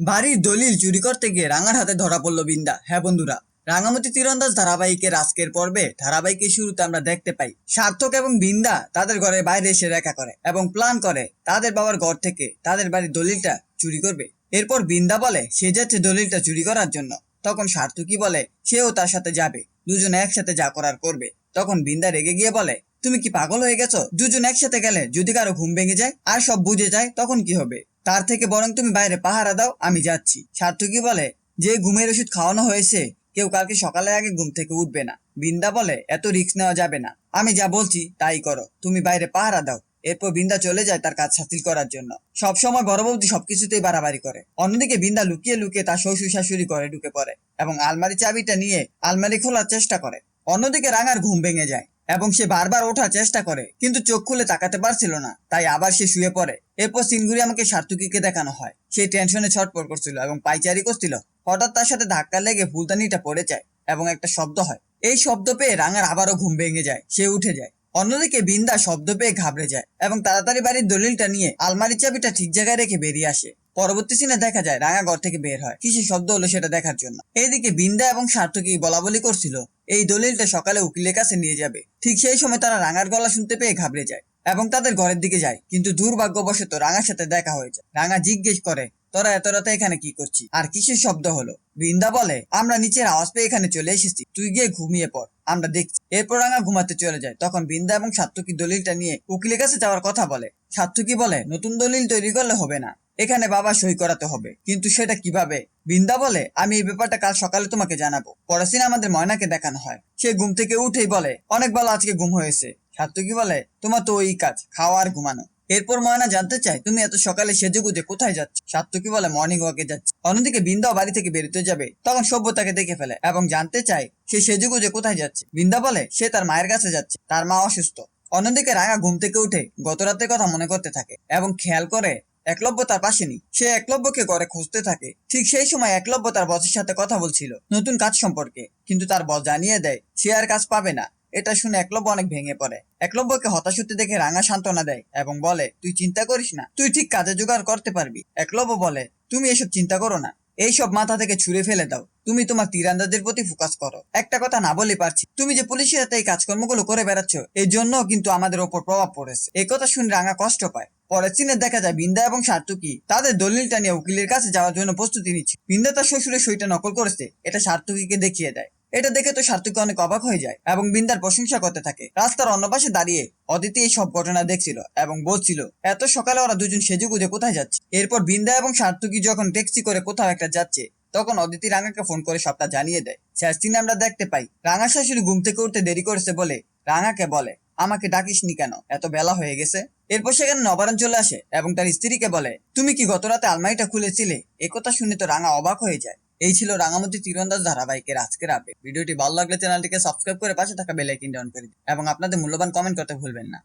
বাড়ির দলিল চুরি করতে গিয়ে রাঙার হাতে ধরা পড়ল বিন্দা। হ্যাঁ বন্ধুরা রাঙামতি তীরন্দাজ ধারাবাহিকের আজকের পর্বে ধারাবাহিকের শুরুতে আমরা দেখতে পাই, সার্থক এবং বিন্দা তাদের ঘরের বাইরে এসে রেখা করে এবং প্ল্যান করে তাদের বাবার ঘর থেকে তাদের বাড়ির দলিলটা চুরি করবে। এরপর বিন্দা বলে, সে যাচ্ছে দলিলটা চুরি করার জন্য। তখন সার্থকী বলে, সেও তার সাথে যাবে, দুজনে একসাথে যা করার করবে। তখন বিন্দা রেগে গিয়ে বলে, তুমি কি পাগল হয়ে গেছো? দুজন একসাথে গেলে যদি কারও ঘুম ভেঙে যায় আর সব বুঝে যায়, তখন কি হবে? তার থেকে বরং তুমি বাইরে পাহারা দাও, আমি যাচ্ছি। সার্থকী বলে? যে ঘুমের ওষুধ খাওয়ানো হয়েছে, কেউ কালকে সকালের আগে ঘুম থেকে উঠবে না। বিন্দা বলে, এত রিস্ক নেওয়া যাবে না। আমি যা বলছি, তাই করো। তুমি বাইরে পাহারা দাও। এরপর বিন্দা চলে যায় তার কাজ হাসিল করার জন্য। সবসময় বড় বৌদি সবকিছুতেই বাড়াবাড়ি করে। অন্যদিকে বিন্দা লুকিয়ে লুকিয়ে তার শ্বশুর শাশুড়ি করে ঢুকে পড়ে এবং আলমারি চাবিটা নিয়ে আলমারি খোলার চেষ্টা করে। অন্যদিকে রাঙার ঘুম ভেঙে যায়। এবং সে বারবার ওঠার চেষ্টা করে, কিন্তু চোখ খুলে তাকাতে পারছিল না। তাই আবার সে শুয়ে পড়ে। এরপর সিনগুড়ি আমাকে সার্থকীকে দেখানো হয়। সে টেনশনে ছটপট করছিল এবং পাইচারি করছিল। হঠাৎ তার সাথে ধাক্কা লেগে ফুলদানিটা পড়ে যায় এবং একটা শব্দ হয়। এই শব্দ পেয়ে রাঙার আবারও ঘুম ভেঙে যায়। সে উঠে যায়। অন্যদিকে বিন্দা শব্দ পেয়ে ঘাবড়ে যায় এবং তাড়াতাড়ি বাড়ির দলিলটা নিয়ে আলমারি চাবিটা ঠিক জায়গায় রেখে বেরিয়ে আসে। পরবর্তী সিনে দেখা যায় রাঙা ঘর থেকে বের হয়। কিসের শব্দ হলো সেটা দেখার জন্য। এইদিকে বিন্দা এবং সার্থকী বলা বলি করছিল, এই দলিলটা সকালে উকিলের কাছে নিয়ে যাবে। ঠিক সেই সময় তারা রাঙার গলা শুনতে পেয়ে ঘাবড়ে যায় এবং তাদের ঘরের দিকে যায়। কিন্তু দুর্ভাগ্যবশত রাঙার সাথে দেখা হয়ে যায়। রাঙা জিজ্ঞেস করে, তোরা এত রাতে এখানে কি করছিস? আর কিসের শব্দ হলো। বৃন্দা বলে, আমরা নিচের আওয়াজ পেয়ে এখানে চলে এসেছি। তুই গিয়ে ঘুমিয়ে পড়। আমরা দেখছি। এরপর রাঙা ঘুমাতে চলে যায়। তখন বৃন্দা এবং সাত্তকী দলিলটা নিয়ে উকিলের কাছে যাওয়ার কথা বলে। সাত্তকী বলে, নতুন দলিল তৈরি করলে হবে না। এখানে বাবা সই করাতে হবে। কিন্তু সেটা কীভাবে? বৃন্দা বলে, আমি এই ব্যাপারটা কাল সকালে তোমাকে জানাব। পরের আমাদের ময়নাকে দেখানো হয়। সে ঘুম থেকে উঠেই বলে, অনেক ভালো আজকে ঘুম হয়েছে। সাত্তকী বলে, তোমার তো ওই কাজ, খাওয়া আর ঘুমানো। এরপর ময়না জানতে চায়, তুমি এত সকালে সেজে গুজে কোথায় যাচ্ছ? সাত্তকী বলে, মর্নিং ওয়াকে যাচ্ছে। অন্যদিকে বৃন্দাও বাড়ি থেকে বেরোতে যাবে, তখন সভ্যতাকে দেখে ফেলে এবং জানতে চায়, সে সেজে গুজে কোথায় যাচ্ছে? বৃন্দা বলে, সে তার মায়ের কাছে যাচ্ছে। তার মা অসুস্থ। অন্যদিকে রাঙা ঘুম থেকে উঠে গত রাতের কথা মনে করতে থাকে এবং খেয়াল করে একলব্য তার পাশে নেই সে একলব্যকে ঘরে খুঁজতে থাকে। ঠিক সেই সময় একলব্য তার বসের সাথে কথা বলছিল, নতুন কাজ সম্পর্কে। কিন্তু তার বস জানিয়ে দেয়, সে আর কাজ পাবে না। এটা শুনে একলব্য অনেক ভেঙে পড়ে। একলব্যকে হতাশ হতে দেখে রাঙা সান্ত্বনা দেয় এবং বলে, তুই চিন্তা করিস না, তুই ঠিক কাজে জোগাড় করতে পারবি। একলব্য বলে, তুমি এসব চিন্তা করো না। এইসব মাথা থেকে ছুঁড়ে ফেলে দাও। তুমি তোমার তীরান্দাজের প্রতি ফোকাস করো। একটা কথা না বলে পারছি। তুমি যে পুলিশের সাথে এই কাজকর্মগুলো করে বেড়াচ্ছ এই জন্য কিন্তু আমাদের ওপর প্রভাব পড়েছে। এই কথা শুনে রাঙা কষ্ট পায়। পরে সিনে দেখা যায় বিন্দা এবং সার্থকী তাদের দলিলটা নিয়ে উকিলের কাছে যাওয়ার জন্য প্রস্তুতি নিচ্ছে। বিন্দা তার শ্বশুরের সইটা নকল করেছে। এটা সার্তুকিকে দেখিয়ে দেয়। এটা দেখে তো সার্থকী অনেক অবাক হয়ে যায় এবং বিন্দার প্রশংসা করতে থাকে। রাস্তার অন্য পাশে দাঁড়িয়ে অদিতি এই সব ঘটনা দেখছিল এবং বলছিল, এত সকালে ওরা দুজন সেজে গুজে কোথায় যাচ্ছে? এরপর বিন্দা এবং সার্থকী যখন ট্যাক্সি করে কোথাও একটা যাচ্ছে, তখন অদিতি রাঙাকে ফোন করে সবটা জানিয়ে দেয়। শেষ দিনে আমরা দেখতে পাই। রাঙা শাশুড়ি ঘুম থেকে উঠতে দেরি করেছে বলে রাঙাকে বলে, আমাকে ডাকিসনি কেন? এত বেলা হয়ে গেছে। এরপর সেখানে নবারণ চলে আসে এবং তার স্ত্রীকে বলে, তুমি কি গত রাতে আলমারিটা খুলেছিলে? একথা শুনে তো রাঙা অবাক হয়ে যায়। এই ছিল রাঙামতি তীরন্দাজ ধারাবাহিকের আজকের আপডেট ভিডিওটি ভালো লাগলে চ্যানেলটিকে সাবস্ক্রাইব করে পাশে থাকা বেল আইকনটি অন করে দিন এবং আপনাদের মূল্যবান কমেন্ট করতে ভুলবেন না।